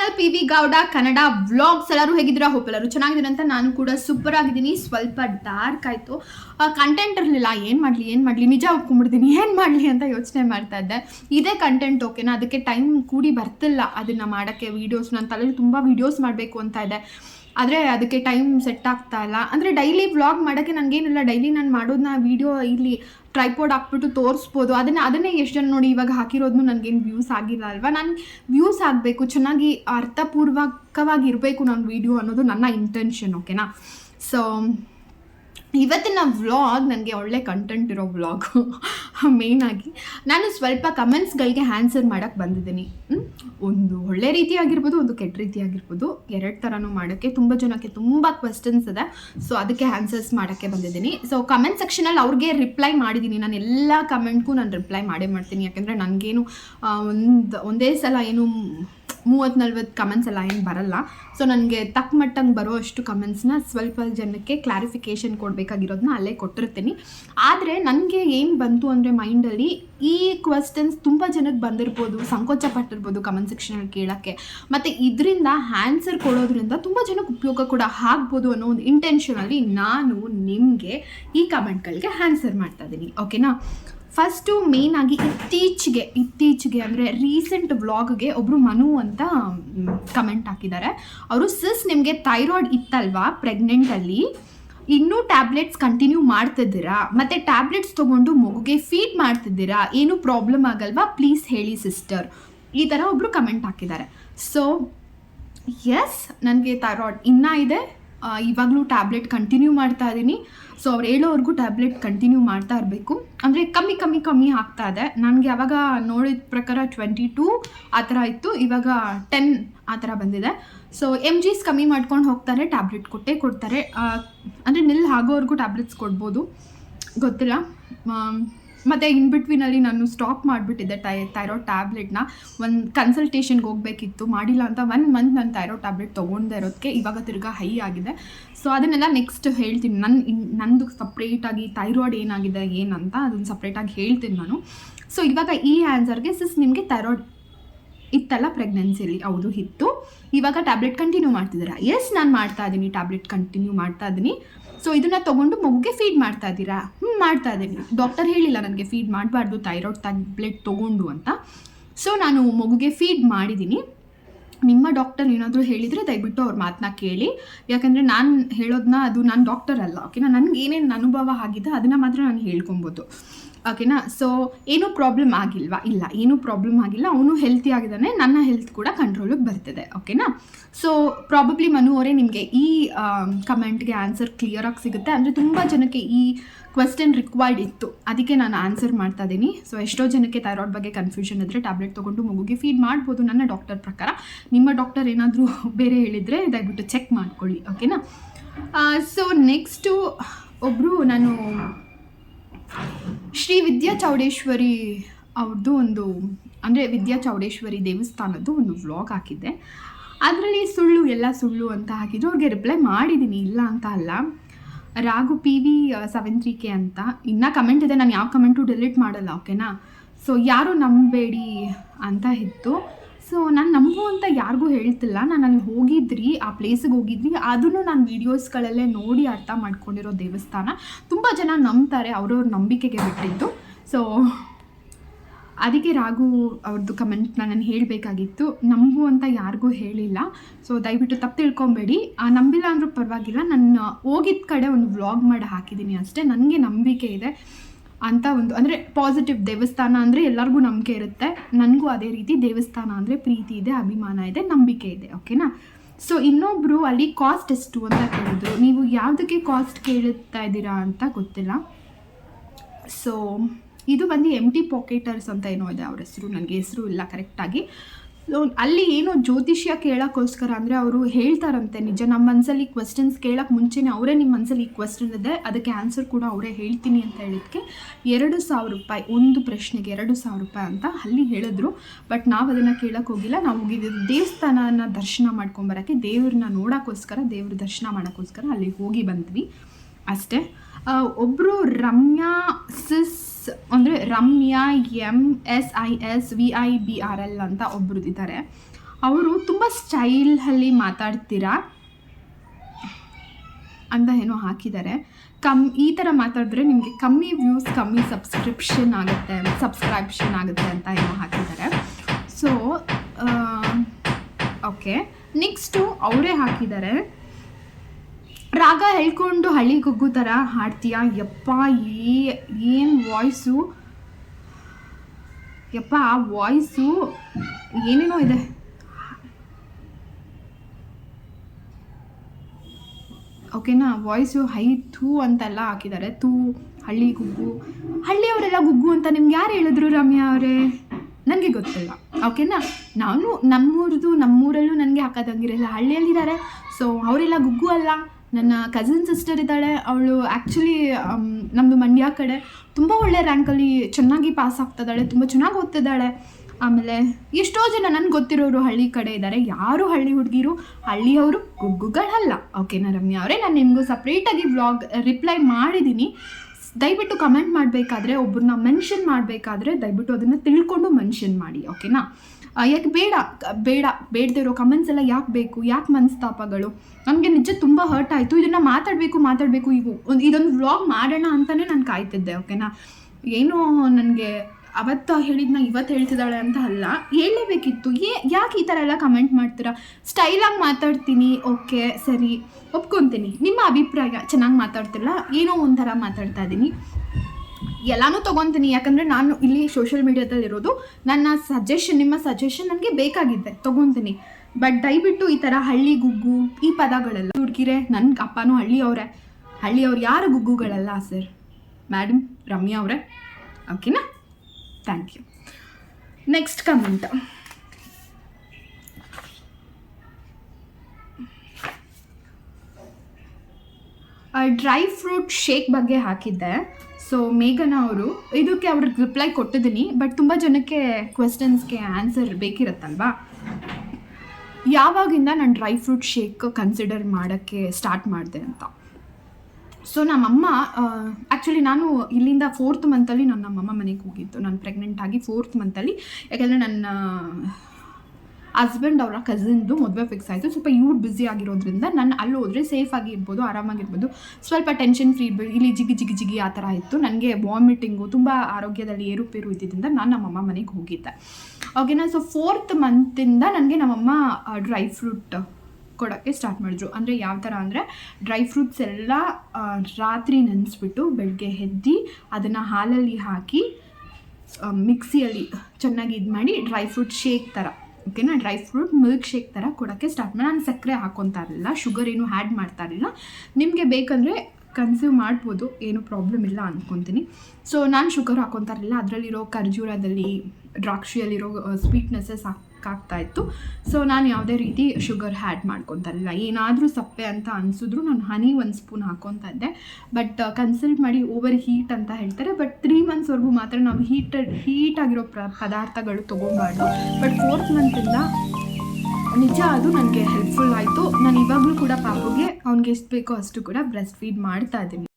Channel P V Gowda Kannada vlogs ಎಲ್ಲರೂ ಹೇಗಿದ್ದೀರಾ? Hope ಎಲ್ಲರೂ ಚೆನ್ನಾಗಿದ್ದೀರ ಅಂತ ನಾನು ಕೂಡ ಸೂಪರ್ ಆಗಿದ್ದೀನಿ. ಸ್ವಲ್ಪ ಡಾರ್ಕ್ ಆಯಿತು. ಕಂಟೆಂಟ್ ಇರಲಿಲ್ಲ. ಏನು ಮಾಡಲಿ ಏನು ಮಾಡಲಿ? ನಿಜ ಒಪ್ಕೊಂಡ್ಬಿಡ್ತೀನಿ. ಏನು ಮಾಡಲಿ ಅಂತ ಯೋಚನೆ ಮಾಡ್ತಾ ಇದ್ದೆ. ಇದೇ ಕಂಟೆಂಟ್ ಓಕೆನಾ ಅದಕ್ಕೆ ಟೈಮ್ ಕೂಡಿ ಬರ್ತಿಲ್ಲ. ಅದನ್ನು ಮಾಡೋಕ್ಕೆ ವೀಡಿಯೋಸ್ ನನ್ನ ತಲೆಯಲ್ಲಿ ತುಂಬ ವೀಡಿಯೋಸ್ ಮಾಡಬೇಕು ಅಂತ ಇದೆ. ಆದರೆ ಅದಕ್ಕೆ ಟೈಮ್ ಸೆಟ್ ಆಗ್ತಾ ಇಲ್ಲ. ಅಂದರೆ ಡೈಲಿ ವ್ಲಾಗ್ ಮಾಡೋಕ್ಕೆ ನನಗೇನಿಲ್ಲ ಡೈಲಿ ನಾನು ಮಾಡೋದನ್ನ ವೀಡಿಯೋ ಇಲ್ಲಿ ಟ್ರೈಪೋಡ್ ಹಾಕ್ಬಿಟ್ಟು ತೋರಿಸ್ಬೋದು. ಅದನ್ನು, ಅದನ್ನೇ ಎಷ್ಟು ಜನ ನೋಡಿ ಇವಾಗ ಹಾಕಿರೋದು ನನಗೇನು ವ್ಯೂಸ್ ಆಗಿಲ್ಲ ಅಲ್ವಾ? ನಾನು ವ್ಯೂಸ್ ಆಗಬೇಕು. ಚೆನ್ನಾಗಿ ಅರ್ಥಪೂರ್ವಕವಾಗಿ ಇರಬೇಕು ನನ್ನ ವೀಡಿಯೋ ಅನ್ನೋದು ನನ್ನ ಇಂಟೆನ್ಷನ್ ಓಕೆನಾ ಸೊ ಇವತ್ತಿನ ವ್ಲಾಗ್ ನನಗೆ ಒಳ್ಳೆ ಕಂಟೆಂಟ್ ಇರೋ ವ್ಲಾಗು ಮೇಯ್ನಾಗಿ ನಾನು ಸ್ವಲ್ಪ ಕಮೆಂಟ್ಸ್ಗಳಿಗೆ ಆನ್ಸರ್ ಮಾಡೋಕ್ಕೆ ಬಂದಿದ್ದೀನಿ? ಒಂದು ಒಳ್ಳೆ ರೀತಿಯಾಗಿರ್ಬೋದು ಒಂದು ಕೆಟ್ಟ ರೀತಿ ಆಗಿರ್ಬೋದು. ಎರಡು ಥರನೂ ಮಾಡೋಕ್ಕೆ ತುಂಬ ಜನಕ್ಕೆ ತುಂಬ ಕ್ವೆಶನ್ಸ್ ಇದೆ. ಸೊ ಅದಕ್ಕೆ ಆನ್ಸರ್ಸ್ ಮಾಡೋಕ್ಕೆ ಬಂದಿದ್ದೀನಿ. ಸೊ ಕಮೆಂಟ್ ಸೆಕ್ಷನಲ್ಲಿ ಅವ್ರಿಗೆ ರಿಪ್ಲೈ ಮಾಡಿದ್ದೀನಿ. ನಾನು ಎಲ್ಲ ಕಮೆಂಟ್ಗೂ ನಾನು ರಿಪ್ಲೈ ಮಾಡೇ ಮಾಡ್ತೀನಿ. ಯಾಕೆಂದರೆ ನನಗೇನು ಒಂದು, ಒಂದೇ ಸಲ ಏನು ಮೂವತ್ತು ನಲ್ವತ್ತು ಕಮೆಂಟ್ಸ್ ಎಲ್ಲ ಏನು ಬರಲ್ಲ. ಸೊ ನನಗೆ ತಕ್ಕ ಮಟ್ಟಂಗೆ ಬರೋ ಅಷ್ಟು ಕಮೆಂಟ್ಸ್ನ ಸ್ವಲ್ಪ ಜನಕ್ಕೆ ಕ್ಲಾರಿಫಿಕೇಷನ್ ಕೊಡಬೇಕಾಗಿರೋದನ್ನ ಅಲ್ಲೇ ಕೊಟ್ಟಿರ್ತೀನಿ. ಆದರೆ, ನನಗೆ ಏನು ಬಂತು ಅಂದರೆ ಮೈಂಡಲ್ಲಿ ಈ ಕ್ವಶನ್ಸ್ ತುಂಬ ಜನಕ್ಕೆ ಬಂದಿರ್ಬೋದು, ಸಂಕೋಚ ಪಟ್ಟಿರ್ಬೋದು ಕಮೆಂಟ್ ಸೆಕ್ಷನಲ್ಲಿ ಕೇಳೋಕ್ಕೆ. ಮತ್ತು ಇದರಿಂದ ಆನ್ಸರ್ ಕೊಡೋದ್ರಿಂದ ತುಂಬ ಜನಕ್ಕೆ ಉಪಯೋಗ ಕೂಡ ಆಗ್ಬೋದು ಅನ್ನೋ ಒಂದು ಇಂಟೆನ್ಷನಲ್ಲಿ ನಾನು ನಿಮಗೆ ಈ ಕಮೆಂಟ್ಗಳಿಗೆ ಆನ್ಸರ್ ಮಾಡ್ತಾ ಇದ್ದೀನಿ ಓಕೆನಾ ಫಸ್ಟು ಮೇನ್ ಆಗಿ ಇತ್ತೀಚೆಗೆ ಇತ್ತೀಚೆಗೆ ಅಂದರೆ ರೀಸೆಂಟ್ ವ್ಲಾಗ್ಗೆ ಒಬ್ಬರು ಮನು ಅಂತ ಕಮೆಂಟ್ ಹಾಕಿದ್ದಾರೆ ಅವರು ಸಿಸ್ ನಿಮಗೆ ಥೈರಾಯ್ಡ್ ಇತ್ತಲ್ವಾ ಪ್ರೆಗ್ನೆಂಟಲ್ಲಿ ಇನ್ನೂ ಟ್ಯಾಬ್ಲೆಟ್ಸ್ ಕಂಟಿನ್ಯೂ ಮಾಡ್ತಿದ್ದೀರಾ? ಮತ್ತು ಟ್ಯಾಬ್ಲೆಟ್ಸ್ ತೊಗೊಂಡು ಮಗುಗೆ ಫೀಡ್ ಮಾಡ್ತಿದ್ದೀರಾ? ಏನು ಪ್ರಾಬ್ಲಮ್ ಆಗಲ್ವಾ? ಪ್ಲೀಸ್ ಹೇಳಿ ಸಿಸ್ಟರ್ ಈ ಥರ ಒಬ್ಬರು ಕಮೆಂಟ್ ಹಾಕಿದ್ದಾರೆ. ಸೊ ಎಸ್ ನನಗೆ ಥೈರಾಯ್ಡ್ ಇನ್ನೂ ಇದೆ. ಇವಾಗಲೂ ಟ್ಯಾಬ್ಲೆಟ್ ಕಂಟಿನ್ಯೂ ಮಾಡ್ತಾ ಇದ್ದೀನಿ ಸೊ ಅವ್ರು ಹೇಳೋವರೆಗೂ ಟ್ಯಾಬ್ಲೆಟ್ ಕಂಟಿನ್ಯೂ ಮಾಡ್ತಾ ಇರಬೇಕು. ಅಂದರೆ ಕಮ್ಮಿ ಕಮ್ಮಿ ಕಮ್ಮಿ ಆಗ್ತಾ ಇದೆ. ನನಗೆ ಅವಾಗ ನೋಡಿದ ಪ್ರಕಾರ ಟ್ವೆಂಟಿ ಟೂ ಆ ಥರ ಇತ್ತು. ಇವಾಗ ಟೆನ್ ಆ ಥರ ಬಂದಿದೆ. ಸೊ ಎಂ ಜಿಸ್ ಕಮ್ಮಿ ಮಾಡ್ಕೊಂಡು ಹೋಗ್ತಾರೆ ಟ್ಯಾಬ್ಲೆಟ್ ಕೊಟ್ಟೇ ಕೊಡ್ತಾರೆ. ಅಂದರೆ ನಿಲ್ ಆಗೋವರೆಗೂ ಟ್ಯಾಬ್ಲೆಟ್ಸ್ ಕೊಡ್ಬೋದು. ಗೊತ್ತಿಲ್ಲ. ಮತ್ತು ಇನ್ ಬಿಟ್ವೀನಲ್ಲಿ ನಾನು ಸ್ಟಾಪ್ ಮಾಡಿಬಿಟ್ಟಿದ್ದೆ ಟೈ ಥೈರಾಯ್ಡ್ ಟ್ಯಾಬ್ಲೆಟ್ನ ಒಂದು ಕನ್ಸಲ್ಟೇಷನ್ಗೆ ಹೋಗಬೇಕಿತ್ತು. ಮಾಡಿಲ್ಲ ಅಂತ ಒನ್ ಮಂತ್ ನಾನು ಥೈರಾಯ್ಡ್ ಟ್ಯಾಬ್ಲೆಟ್ ತೊಗೊಂಡೆ ಇರೋದಕ್ಕೆ ಇವಾಗ ತಿರ್ಗಾ ಹೈ ಆಗಿದೆ. ಸೊ ಅದನ್ನೆಲ್ಲ ನೆಕ್ಸ್ಟ್ ಹೇಳ್ತೀನಿ. ನನ್ನ ನಂದು ಸಪ್ರೇಟಾಗಿ ಥೈರಾಯ್ಡ್ ಏನಾಗಿದೆ, ಏನಂತ ಅದನ್ನು ಸಪ್ರೇಟಾಗಿ ಹೇಳ್ತೀನಿ ನಾನು. ಸೊ ಇವಾಗ ಈ ಆನ್ಸರ್ಗೆ ಸಿಸ್ ನಿಮಗೆ ಥೈರಾಯ್ಡ್ ಇತ್ತಲ್ಲ ಪ್ರೆಗ್ನೆನ್ಸಿಯಲ್ಲಿ ಹೌದು ಇತ್ತು ಇವಾಗ ಟ್ಯಾಬ್ಲೆಟ್ ಕಂಟಿನ್ಯೂ ಮಾಡ್ತಿದ್ದೀರಾ? ಎಸ್ ನಾನು ಮಾಡ್ತಾ ಇದ್ದೀನಿ. ಟ್ಯಾಬ್ಲೆಟ್ ಕಂಟಿನ್ಯೂ ಮಾಡ್ತಾ ಇದ್ದೀನಿ. ಸೊ ಇದನ್ನು ತಗೊಂಡು ಮಗುಗೆ ಫೀಡ್ ಮಾಡ್ತಾ ಇದ್ದೀರಾ? ಹ್ಞೂ ಮಾಡ್ತಾ ಇದ್ದೀನಿ. ಡಾಕ್ಟರ್ ಹೇಳಿಲ್ಲ ನನಗೆ ಫೀಡ್ ಮಾಡಬಾರ್ದು ಥೈರಾಯ್ಡ್ ಟ್ಯಾಬ್ಲೆಟ್ ತೊಗೊಂಡು ಅಂತ. ಸೊ ನಾನು ಮಗುಗೆ ಫೀಡ್ ಮಾಡಿದ್ದೀನಿ. ನಿಮ್ಮ ಡಾಕ್ಟರ್ ಏನಾದರೂ ಹೇಳಿದರೆ ದಯವಿಟ್ಟು ಅವ್ರ ಮಾತನ್ನ ಕೇಳಿ. ಯಾಕಂದರೆ ನಾನು ಹೇಳೋದನ್ನ ಅದು ನಾನು ಡಾಕ್ಟರ್ ಅಲ್ಲ ಓಕೆನಾ ನನಗೆ ಏನೇನು ಅನುಭವ ಆಗಿದೆ ಅದನ್ನು ಮಾತ್ರ ನಾನು ಹೇಳ್ಕೊಬೋದು ಓಕೆನಾ ಸೊ ಏನೂ ಪ್ರಾಬ್ಲಮ್ ಆಗಿಲ್ವಾ? ಇಲ್ಲ, ಏನೂ ಪ್ರಾಬ್ಲಮ್ ಆಗಿಲ್ಲ. ಅವನು ಹೆಲ್ತಿ ಆಗಿದ್ದಾನೆ, ನನ್ನ ಹೆಲ್ತ್ ಕೂಡ ಕಂಟ್ರೋಲಿಗೆ ಬರ್ತದೆ ಓಕೆನಾ ಸೊ ಪ್ರಾಬಬ್ಲಿ ಮನು ಅವರೇ ನಿಮಗೆ ಈ ಕಮೆಂಟ್ಗೆ ಆನ್ಸರ್ ಕ್ಲಿಯರಾಗಿ ಸಿಗುತ್ತೆ. ಅಂದರೆ ತುಂಬ ಜನಕ್ಕೆ ಈ ಕ್ವೆಶ್ಚನ್ ರಿಕ್ವೈರ್ಡ್ ಇತ್ತು. ಅದಕ್ಕೆ ನಾನು ಆನ್ಸರ್ ಮಾಡ್ತಾ ಇದ್ದೀನಿ ಸೊ ಎಷ್ಟೋ ಜನಕ್ಕೆ ಥೈರಾಯ್ಡ್ ಬಗ್ಗೆ ಕನ್ಫ್ಯೂಷನ್ ಇದ್ದರೆ ಟ್ಯಾಬ್ಲೆಟ್ ತೊಗೊಂಡು ಮಗುಗೆ ಫೀಡ್ ಮಾಡ್ಬೋದು ನನ್ನ ಡಾಕ್ಟರ್ ಪ್ರಕಾರ. ನಿಮ್ಮ ಡಾಕ್ಟರ್ ಏನಾದರೂ ಬೇರೆ ಹೇಳಿದರೆ ದಯವಿಟ್ಟು ಚೆಕ್ ಮಾಡ್ಕೊಳ್ಳಿ ಓಕೆನಾ ಸೊ ನೆಕ್ಸ್ಟು ಒಬ್ಬರು ನಾನು ಶ್ರೀ ವಿದ್ಯಾ ಚೌಡೇಶ್ವರಿ ಅವ್ರದ್ದು ಒಂದು, ಅಂದರೆ ವಿದ್ಯಾ ಚೌಡೇಶ್ವರಿ ದೇವಸ್ಥಾನದ್ದು ಒಂದು ವ್ಲಾಗ್ ಹಾಕಿದ್ದೆ. ಅದರಲ್ಲಿ ಸುಳ್ಳು, ಎಲ್ಲ ಸುಳ್ಳು ಅಂತ ಹಾಕಿದ್ರು. ಅವ್ರಿಗೆ ರಿಪ್ಲೈ ಮಾಡಿದ್ದೀನಿ ಇಲ್ಲ ಅಂತ ಅಲ್ಲ. Raghu P V seven three K ಅಂತ. ಇನ್ನ ಕಮೆಂಟ್ ಇದೆ, ನಾನು ಯಾವ ಕಮೆಂಟು ಡಿಲೀಟ್ ಮಾಡಲ್ಲ ಓಕೆನಾ ಸೊ ಯಾರು ನಂಬಬೇಡಿ ಅಂತ ಇತ್ತು. ಸೊ ನಾನು ನಂಬು ಅಂತ ಯಾರಿಗೂ ಹೇಳ್ತಿಲ್ಲ. ನಾನು ಅಲ್ಲಿ ಹೋಗಿದ್ರಿ, ಆ ಪ್ಲೇಸಿಗೆ ಹೋಗಿದ್ರಿ. ಅದನ್ನು ನಾನು ವೀಡಿಯೋಸ್ಗಳಲ್ಲೇ ನೋಡಿ ಅರ್ಥ ಮಾಡ್ಕೊಂಡಿರೋ ದೇವಸ್ಥಾನ. ತುಂಬ ಜನ ನಂಬ್ತಾರೆ, ಅವ್ರವ್ರ ನಂಬಿಕೆಗೆ ಬಿಟ್ಟಿದ್ದು. ಸೊ ಅದಕ್ಕೆ ರಾಘು ಅವ್ರದ್ದು ಕಮೆಂಟ್ನ ನಾನು ಹೇಳಬೇಕಾಗಿತ್ತು. ನಂಬು ಅಂತ ಯಾರಿಗೂ ಹೇಳಿಲ್ಲ. ಸೊ ದಯವಿಟ್ಟು ತಪ್ಪು ತಿಳ್ಕೊಬೇಡಿ. ನಂಬಿಲ್ಲ ಅಂದರೂ ಪರವಾಗಿಲ್ಲ. ನಾನು ಹೋಗಿದ್ದ ಕಡೆ ಒಂದು ವ್ಲಾಗ್ ಮಾಡಿ ಹಾಕಿದ್ದೀನಿ ಅಷ್ಟೇ. ನನಗೆ ನಂಬಿಕೆ ಇದೆ ಅಂತ ಒಂದು, ಅಂದರೆ ಪಾಸಿಟಿವ್ ದೇವಸ್ಥಾನ ಅಂದರೆ ಎಲ್ಲರಿಗೂ ನಂಬಿಕೆ ಇರುತ್ತೆ. ನನಗೂ ಅದೇ ರೀತಿ ದೇವಸ್ಥಾನ ಅಂದರೆ ಪ್ರೀತಿ ಇದೆ, ಅಭಿಮಾನ ಇದೆ, ನಂಬಿಕೆ ಇದೆ ಓಕೆನಾ ಸೊ ಇನ್ನೊಬ್ಬರು ಅಲ್ಲಿ ಕಾಸ್ಟ್ ಎಷ್ಟು ಅಂತ ಕೇಳಿದ್ರು. ನೀವು ಯಾವುದಕ್ಕೆ ಕಾಸ್ಟ್ ಕೇಳುತ್ತಾ ಇದ್ದೀರಾ ಅಂತ ಗೊತ್ತಿಲ್ಲ. ಸೊ ಇದು ಬಂದು ಎಂ ಟಿ ಪಾಕೆಟರ್ಸ್ ಅಂತ ಏನೋ ಇದೆ. ಅವ್ರ ಹೆಸರು, ನನಗೆ ಹೆಸರು ಇಲ್ಲ ಕರೆಕ್ಟಾಗಿ ಅಲ್ಲಿ ಏನೋ ಜ್ಯೋತಿಷ್ಯ ಕೇಳೋಕ್ಕೋಸ್ಕರ ಅಂದರೆ ಅವರು ಹೇಳ್ತಾರಂತೆ, ನಿಜ ನಮ್ಮ ಮನಸ್ಸಲ್ಲಿ ಕ್ವಶನ್ಸ್ ಕೇಳೋಕ್ಕೆ ಮುಂಚೆನೇ ಅವರೇ ನಿಮ್ಮ ಮನಸ್ಸಲ್ಲಿ ಈ ಕ್ವಶನ್ ಇದೆ. ಅದಕ್ಕೆ ಆನ್ಸರ್ ಕೂಡ ಅವರೇ ಹೇಳ್ತೀನಿ ಅಂತ ಹೇಳಿದಕ್ಕೆ ಎರಡು ಸಾವಿರ ರೂಪಾಯಿ, ಒಂದು ಪ್ರಶ್ನೆಗೆ ಎರಡು ಸಾವಿರ ರೂಪಾಯಿ ಅಂತ ಅಲ್ಲಿ ಹೇಳಿದ್ರು. ಬಟ್ ನಾವು ಅದನ್ನು ಕೇಳೋಕ್ಕೆ ಹೋಗಿಲ್ಲ. ನಾವು ಹೋಗಿದ್ದು ದೇವಸ್ಥಾನನ ದರ್ಶನ ಮಾಡ್ಕೊಂಬರೋಕ್ಕೆ ದೇವ್ರನ್ನ ನೋಡೋಕ್ಕೋಸ್ಕರ, ದೇವ್ರ ದರ್ಶನ ಮಾಡೋಕ್ಕೋಸ್ಕರ ಅಲ್ಲಿ ಹೋಗಿ ಬಂದ್ವಿ. ಅಷ್ಟೇ. ಒಬ್ಬರು ರಮ್ಯಾ ಸಿಸ್ ಅಂದರೆ Ramya M S, I, S, V, I, B, R, L ಅಂತ ಒಬ್ರು ಇದ್ದಾರೆ. ಅವರು ತುಂಬ ಸ್ಟೈಲಲ್ಲಿ ಮಾತಾಡ್ತೀರಾ ಅಂತ ಏನೋ ಹಾಕಿದ್ದಾರೆ. ಕಮ್, ಈ ಥರ ಮಾತಾಡಿದ್ರೆ ನಿಮಗೆ ಕಮ್ಮಿ ವ್ಯೂಸ್ ಕಮ್ಮಿ ಸಬ್ಸ್ಕ್ರಿಪ್ಷನ್ ಆಗುತ್ತೆ ಸಬ್ಸ್ಕ್ರೈಬ್ಷನ್ ಆಗುತ್ತೆ ಅಂತ ಏನೋ ಹಾಕಿದ್ದಾರೆ. ಸೊ ಓಕೆ ನೆಕ್ಸ್ಟು ಅವರೇ ಹಾಕಿದ್ದಾರೆ. ರಾಗ ಹೇಳ್ಕೊಂಡು ಹಳ್ಳಿ ಗುಗ್ಗು ಥರ ಹಾಡ್ತೀಯ? ಯಪ್ಪ ಏನು ವಾಯ್ಸು ಯಪ್ಪ, ಆ ವಾಯ್ಸು ಏನೇನೋ ಇದೆ. ಓಕೆನಾ ವಾಯ್ಸು ಹೈ ಥೂ ಅಂತೆಲ್ಲ ಹಾಕಿದ್ದಾರೆ. ಥೂ, ಹಳ್ಳಿ ಗುಗ್ಗು. ಹಳ್ಳಿಯವರೆಲ್ಲ ಗುಗ್ಗು ಅಂತ ನಿಮ್ಗೆ ಯಾರು ಹೇಳಿದ್ರು ರಮ್ಯಾ ಅವರೇ? ನನಗೆ ಗೊತ್ತಿಲ್ಲ. ಓಕೆನಾ ನಾನು ನಮ್ಮೂರದು ನಮ್ಮೂರಲ್ಲೂ ನನಗೆ ಹಾಕೋದಂಗಿರಲ್ಲ. ಹಳ್ಳಿಯಲ್ಲಿದ್ದಾರೆ ಸೊ ಅವರೆಲ್ಲ ಗುಗ್ಗು ಅಲ್ಲ. ನನ್ನ ಕಸಿನ್ ಸಿಸ್ಟರ್ ಇದ್ದಾಳೆ, ಅವಳು ಆ್ಯಕ್ಚುಲಿ ನಮ್ಮದು ಮಂಡ್ಯ ಕಡೆ ತುಂಬ ಒಳ್ಳೆ ರ್ಯಾಂಕಲ್ಲಿ ಚೆನ್ನಾಗಿ ಪಾಸ್ ಆಗ್ತಿದ್ದಾಳೆ ತುಂಬ ಚೆನ್ನಾಗಿ ಓದ್ತಿದ್ದಾಳೆ. ಆಮೇಲೆ ಎಷ್ಟೋ ಜನ ನನಗೆ ಗೊತ್ತಿರೋರು ಹಳ್ಳಿ ಕಡೆ ಇದ್ದಾರೆ ಯಾರು ಹಳ್ಳಿ ಹುಡುಗಿರು? ಹಳ್ಳಿಯವರು ಗುಗ್ಗುಗಳಲ್ಲ. ಓಕೆನಾ ರಮ್ಯಾ ಅವರೇ, ನಾನು ನಿಮಗೂ ಸಪ್ರೇಟಾಗಿ ವ್ಲಾಗ್ ರಿಪ್ಲೈ ಮಾಡಿದ್ದೀನಿ ದಯವಿಟ್ಟು ಕಮೆಂಟ್ ಮಾಡಬೇಕಾದ್ರೆ ಒಬ್ಬರನ್ನ ಮೆನ್ಷನ್ ಮಾಡಬೇಕಾದ್ರೆ ದಯವಿಟ್ಟು ಅದನ್ನು ತಿಳ್ಕೊಂಡು ಮೆನ್ಷನ್ ಮಾಡಿ ಓಕೆನಾ ಯಾಕೆ ಬೇಡ ಬೇಡ, ಬೇಡದೇ ಇರೋ ಕಮೆಂಟ್ಸ್ ಎಲ್ಲ ಯಾಕೆ ಬೇಕು, ಯಾಕೆ ಮನಸ್ತಾಪಗಳು? ನನಗೆ ನಿಜ ತುಂಬ ಹರ್ಟ್ ಆಯಿತು. ಇದನ್ನು ಮಾತಾಡಬೇಕು ಮಾತಾಡಬೇಕು, ಇವು ಒಂದು ಇದೊಂದು ವ್ಲಾಗ್ ಮಾಡೋಣ ಅಂತಲೇ ನಾನು ಕಾಯ್ತಿದ್ದೆ ಓಕೆನಾ ಏನು ನನಗೆ ಅವತ್ತು ಹೇಳಿದ್ನ ಇವತ್ತು ಹೇಳ್ತಿದ್ದಾಳೆ ಅಂತ ಅಲ್ಲ, ಹೇಳಲೇಬೇಕಿತ್ತು. ಏ, ಯಾಕೆ ಈ ಥರ ಎಲ್ಲ ಕಮೆಂಟ್ ಮಾಡ್ತೀರಾ? ಸ್ಟೈಲಾಗಿ ಮಾತಾಡ್ತೀನಿ ಓಕೆ ಸರಿ, ಒಪ್ಕೊತೀನಿ. ನಿಮ್ಮ ಅಭಿಪ್ರಾಯ, ಚೆನ್ನಾಗಿ ಮಾತಾಡ್ತಿಲ್ಲ, ಏನೋ ಒಂಥರ ಮಾತಾಡ್ತಾ ಇದ್ದೀನಿ ಎಲ್ಲನೂ ತೊಗೊತೀನಿ. ಯಾಕಂದರೆ ನಾನು ಇಲ್ಲಿ ಸೋಷಿಯಲ್ ಮೀಡಿಯಾದಲ್ಲಿ ಇರೋದು. ನನ್ನ ಸಜೆಷನ್ ನಿಮ್ಮ ಸಜೆಷನ್ ನನಗೆ ಬೇಕಾಗಿದೆ. ತೊಗೊತೀನಿ. ಬಟ್ ದಯವಿಟ್ಟು ಈ ಥರ ಹಳ್ಳಿ ಗುಗ್ಗು, ಈ ಪದಗಳೆಲ್ಲ ಹುಡುಗಿರೆ ನನ್ನ ಅಪ್ಪನೂ ಹಳ್ಳಿಯವರೇ ಹಳ್ಳಿಯವ್ರು ಯಾರು ಗುಗ್ಗುಗಳಲ್ಲ ಸರ್ ಮ್ಯಾಡಮ್ ರಮ್ಯಾ ಅವರೇ. ಓಕೆನಾ thank you next comment dry fruit shake ಬಗ್ಗೆ ಹಾಕಿದ್ದೆ. ಸೊ ಮೇಘನ ಅವರು, ಇದಕ್ಕೆ ಅವ್ರಿಗೆ ರಿಪ್ಲೈ ಕೊಟ್ಟಿದ್ದೀನಿ ಬಟ್ ತುಂಬ ಜನಕ್ಕೆ ಕ್ವೆಶನ್ಸ್ಗೆ ಆನ್ಸರ್ ಬೇಕಿರುತ್ತಲ್ವಾ? ಯಾವಾಗಿಂದ ನಾನು ಡ್ರೈ ಫ್ರೂಟ್ ಶೇಕ್ ಕನ್ಸಿಡರ್ ಮಾಡೋಕ್ಕೆ ಸ್ಟಾರ್ಟ್ ಮಾಡಿದೆ ಅಂತ? ಸೊ ನಮ್ಮಮ್ಮ ಆ್ಯಕ್ಚುಲಿ ನಾನು ಇಲ್ಲಿಂದ ಫೋರ್ತ್ ಮಂತಲ್ಲಿ ನಾನು ನಮ್ಮಮ್ಮ ಮನೆಗೆ ಹೋಗಿದ್ದು. ನಾನು ಪ್ರೆಗ್ನೆಂಟ್ ಆಗಿ ಫೋರ್ತ್ ಮಂತಲ್ಲಿ ಯಾಕೆಂದರೆ ನನ್ನ ಹಸ್ಬೆಂಡ್ ಅವರ ಕಸಿನ್ದು ಮದುವೆ ಫಿಕ್ಸ್ ಆಯಿತು. ಸ್ವಲ್ಪ ಇವ್ರು ಬ್ಯುಸಿ ಆಗಿರೋದ್ರಿಂದ ನಾನು ಅಲ್ಲಿ ಹೋದರೆ ಸೇಫ್ ಆಗಿ ಇರ್ಬೋದು ಆರಾಮಾಗಿರ್ಬೋದು ಸ್ವಲ್ಪ ಟೆನ್ಷನ್ ಫ್ರೀ ಇರ್ಬೋದು. ಇಲ್ಲಿ ಜಿಗಿ ಜಿಗಿ ಜಿಗಿ ಆ ಥರ ಇತ್ತು. ನನಗೆ ವಾಮಿಟಿಂಗು ತುಂಬ ಆರೋಗ್ಯದಲ್ಲಿ ಏರುಪೇರು ಇದ್ದಿದ್ದರಿಂದ ನಾನು ನಮ್ಮಮ್ಮ ಮನೆಗೆ ಹೋಗಿದ್ದೆ. ಓಕೆನಾ ಸೊ ಫೋರ್ತ್ ಮಂತಿಂದ ನನಗೆ ನಮ್ಮಮ್ಮ ಡ್ರೈ ಫ್ರೂಟ್ ಕೊಡೋಕ್ಕೆ ಸ್ಟಾರ್ಟ್ ಮಾಡಿದ್ರು. ಅಂದರೆ ಯಾವ ಥರ ಅಂದರೆ ಡ್ರೈ ಫ್ರೂಟ್ಸ್ ಎಲ್ಲ ರಾತ್ರಿ ನೆನೆಸ್ಬಿಟ್ಟು ಬೆಳಗ್ಗೆ ಎದ್ದು ಅದನ್ನು ಹಾಲಲ್ಲಿ ಹಾಕಿ ಮಿಕ್ಸಿಯಲ್ಲಿ ಚೆನ್ನಾಗಿ ಇದು ಮಾಡಿ ಡ್ರೈ ಫ್ರೂಟ್ ಶೇಕ್ ಥರ. ಓಕೆನಾ? ಡ್ರೈ ಫ್ರೂಟ್ ಮಿಲ್ಕ್ ಶೇಕ್ ಥರ ಕೊಡೋಕ್ಕೆ ಸ್ಟಾರ್ಟ್ ಮಾಡಿ ನಾನು ಸಕ್ಕರೆ ಹಾಕ್ಕೊತಾ ಇರಲಿಲ್ಲ ಶುಗರ್ ಏನು ಆ್ಯಡ್ ಮಾಡ್ತಾ ಇರಲಿಲ್ಲ ನಿಮಗೆ ಬೇಕಂದರೆ ಕನ್ಸ್ಯೂಮ್ ಮಾಡ್ಬೋದು, ಏನು ಪ್ರಾಬ್ಲಮ್ ಇಲ್ಲ ಅಂದ್ಕೊತೀನಿ ಸೊ ನಾನು ಶುಗರ್ ಹಾಕ್ಕೊತಾ ಇರಲಿಲ್ಲ ಅದರಲ್ಲಿರೋ ಖರ್ಜೂರದಲ್ಲಿ, ದ್ರಾಕ್ಷಿಯಲ್ಲಿರೋ ಸ್ವೀಟ್ನೆಸ್ಸಸ್ ಸಾಕಾಗ್ತಾ ಇತ್ತು ಸೊ ನಾನು ಯಾವುದೇ ರೀತಿ ಶುಗರ್ ಹ್ಯಾಡ್ ಮಾಡ್ಕೊತಾ ಇರಲಿಲ್ಲ ಏನಾದರೂ ಸಪ್ಪೆ ಅಂತ ಅನಿಸಿದ್ರು ನಾನು ಹನಿ ಒಂದು ಸ್ಪೂನ್ ಹಾಕ್ಕೊತಾ ಇದ್ದೆ. ಬಟ್ ಕನ್ಸಲ್ಟ್ ಮಾಡಿ ಓವರ್ ಹೀಟ್ ಅಂತ ಹೇಳ್ತಾರೆ. ಬಟ್ ತ್ರೀ ಮಂತ್ಸ್ವರೆಗೂ ಮಾತ್ರ ನಾವು ಹೀಟ್ ಹೀಟ್ ಆಗಿರೋ ಪ್ರ, ಪದಾರ್ಥಗಳು ತೊಗೊಬಾರ್ದು ಬಟ್ ಫೋರ್ತ್ ಮಂತಿಂದ ನಿಜ ಅದು ನನಗೆ ಹೆಲ್ಪ್ಫುಲ್ ಆಯಿತು. ನಾನು ಇವಾಗಲೂ ಕೂಡ ಪಾಪುಗೆ ಅವ್ನಿಗೆ ಎಷ್ಟು ಬೇಕೋ ಅಷ್ಟು ಕೂಡ ಬ್ರೆಸ್ಟ್ ಫೀಡ್ ಮಾಡ್ತಾ ಇದ್ದೀನಿ.